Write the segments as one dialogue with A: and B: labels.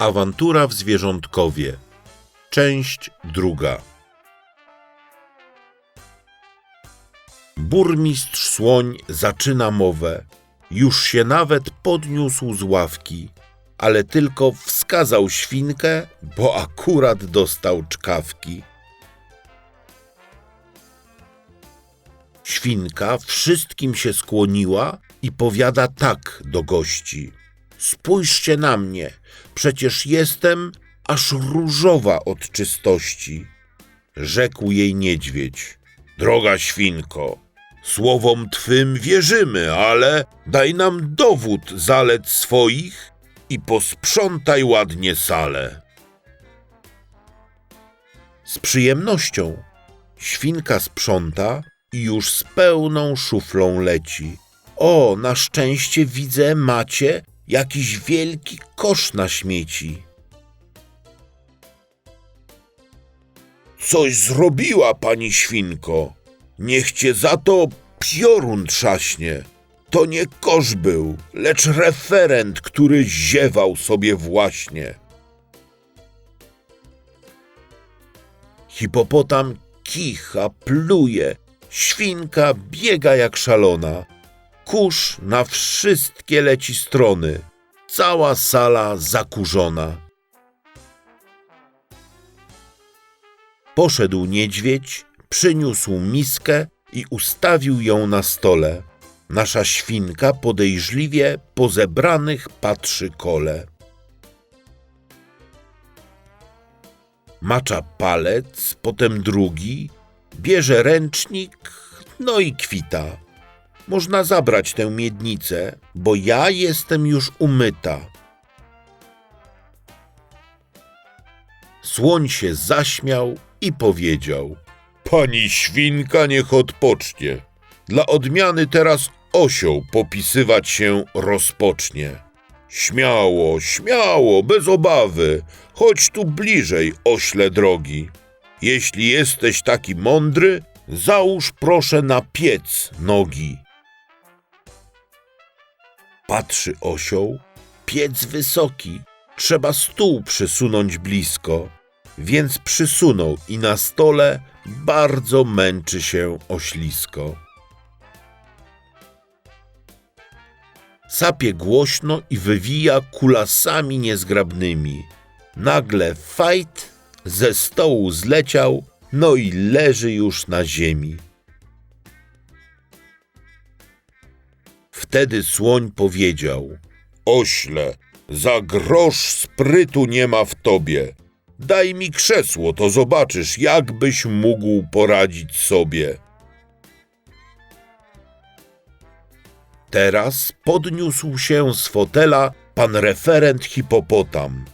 A: Awantura w zwierzątkowie. Część druga. Burmistrz Słoń zaczyna mowę. Już się nawet podniósł z ławki, ale tylko wskazał świnkę, bo akurat dostał czkawki. Świnka wszystkim się skłoniła i powiada tak do gości. Spójrzcie na mnie, przecież jestem aż różowa od czystości. Rzekł jej niedźwiedź. Droga świnko, słowom twym wierzymy, ale daj nam dowód zalet swoich i posprzątaj ładnie salę. Z przyjemnością świnka sprząta i już z pełną szuflą leci. O, na szczęście widzę, macie jakiś wielki kosz na śmieci. Coś zrobiła pani świnko. Niech cię za to piorun trzaśnie. To nie kosz był, lecz referent, który ziewał sobie właśnie. Hipopotam kicha, pluje, świnka biega jak szalona. Kurz na wszystkie leci strony, cała sala zakurzona. Poszedł niedźwiedź, przyniósł miskę i ustawił ją na stole. Nasza świnka podejrzliwie po zebranych patrzy kole. Macza palec, potem drugi, bierze ręcznik, no i kwita. Można zabrać tę miednicę, bo ja jestem już umyta. Słoń się zaśmiał i powiedział: Pani świnka niech odpocznie. Dla odmiany teraz osioł popisywać się rozpocznie. Śmiało, śmiało, bez obawy, chodź tu bliżej, ośle drogi. Jeśli jesteś taki mądry, załóż proszę na piec nogi. Patrzy osioł, piec wysoki, trzeba stół przysunąć blisko, więc przysunął i na stole bardzo męczy się oślisko. Sapie głośno i wywija kulasami niezgrabnymi. Nagle fajt ze stołu zleciał, no i leży już na ziemi. Wtedy słoń powiedział: Ośle, za grosz sprytu nie ma w tobie. Daj mi krzesło, to zobaczysz, jakbyś mógł poradzić sobie. Teraz podniósł się z fotela pan referent hipopotam.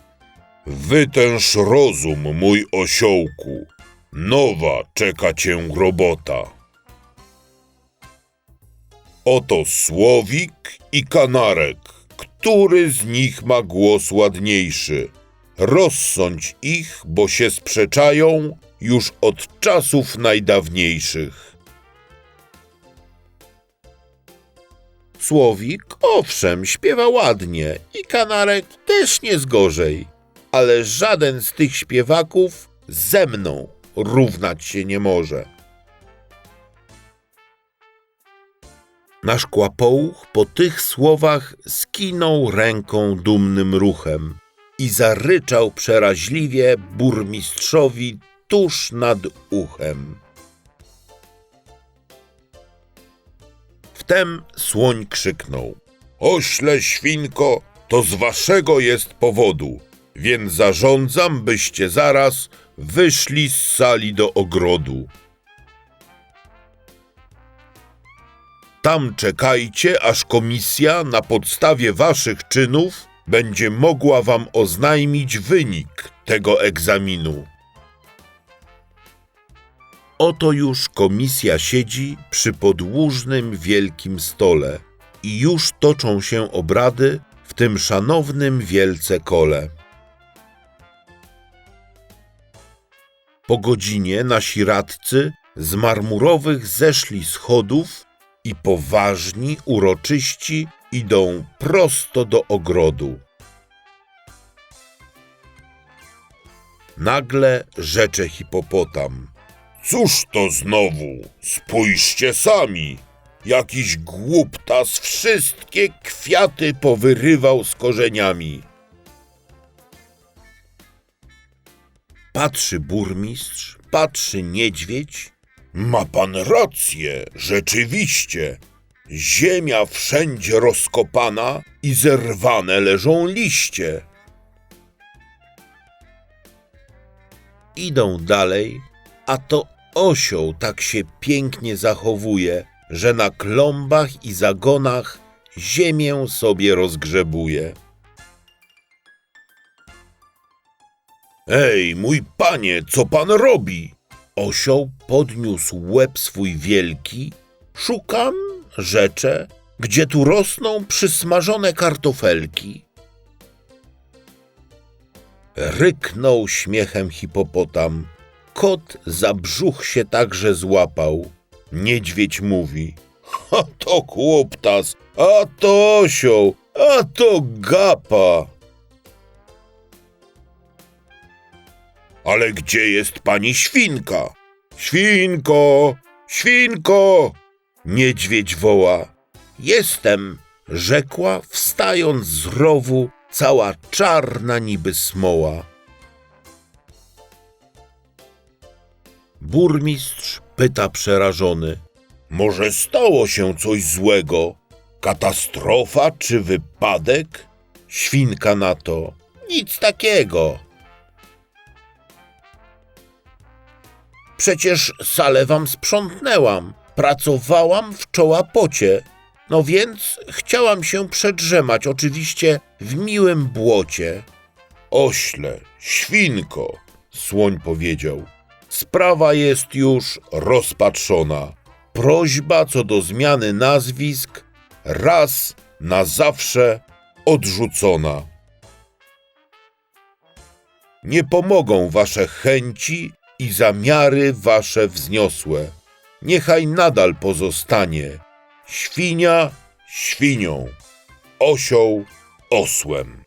A: Wytęż rozum, mój osiołku. Nowa czeka cię robota. Oto słowik i kanarek. Który z nich ma głos ładniejszy? Rozsądź ich, bo się sprzeczają już od czasów najdawniejszych. Słowik, owszem, śpiewa ładnie i kanarek też nie zgorzej, ale żaden z tych śpiewaków ze mną równać się nie może. Nasz kłapołuch po tych słowach skinął ręką dumnym ruchem i zaryczał przeraźliwie burmistrzowi tuż nad uchem. Wtem słoń krzyknął: Ośle świnko, to z waszego jest powodu, więc zarządzam, byście zaraz wyszli z sali do ogrodu. Tam czekajcie, aż komisja na podstawie waszych czynów będzie mogła wam oznajmić wynik tego egzaminu. Oto już komisja siedzi przy podłużnym wielkim stole i już toczą się obrady w tym szanownym wielce kole. Po godzinie nasi radcy z marmurowych zeszli schodów i poważni, uroczyści idą prosto do ogrodu. Nagle rzecze hipopotam. Cóż to znowu? Spójrzcie sami. Jakiś głuptas wszystkie kwiaty powyrywał z korzeniami. Patrzy burmistrz, patrzy niedźwiedź. Ma pan rację, rzeczywiście. Ziemia wszędzie rozkopana i zerwane leżą liście. Idą dalej, a to osioł tak się pięknie zachowuje, że na klombach i zagonach ziemię sobie rozgrzebuje. Ej, mój panie, co pan robi? Osioł podniósł łeb swój wielki. Szukam, rzecze, gdzie tu rosną przysmażone kartofelki. Ryknął śmiechem hipopotam. Kot za brzuch się także złapał. Niedźwiedź mówi. A to chłoptas, a to osioł, a to gapa. Ale gdzie jest pani świnka? Świnko, świnko! Niedźwiedź woła. Jestem, rzekła, wstając z rowu, cała czarna niby smoła. Burmistrz pyta przerażony. Może stało się coś złego? Katastrofa czy wypadek? Świnka na to. Nic takiego. Przecież salę wam sprzątnęłam. Pracowałam w czołapocie. No więc chciałam się przedrzemać, oczywiście w miłym błocie. Ośle, świnko, słoń powiedział. Sprawa jest już rozpatrzona. Prośba co do zmiany nazwisk raz na zawsze odrzucona. Nie pomogą wasze chęci i zamiary wasze wzniosłe. Niechaj nadal pozostanie świnia świnią, osioł osłem.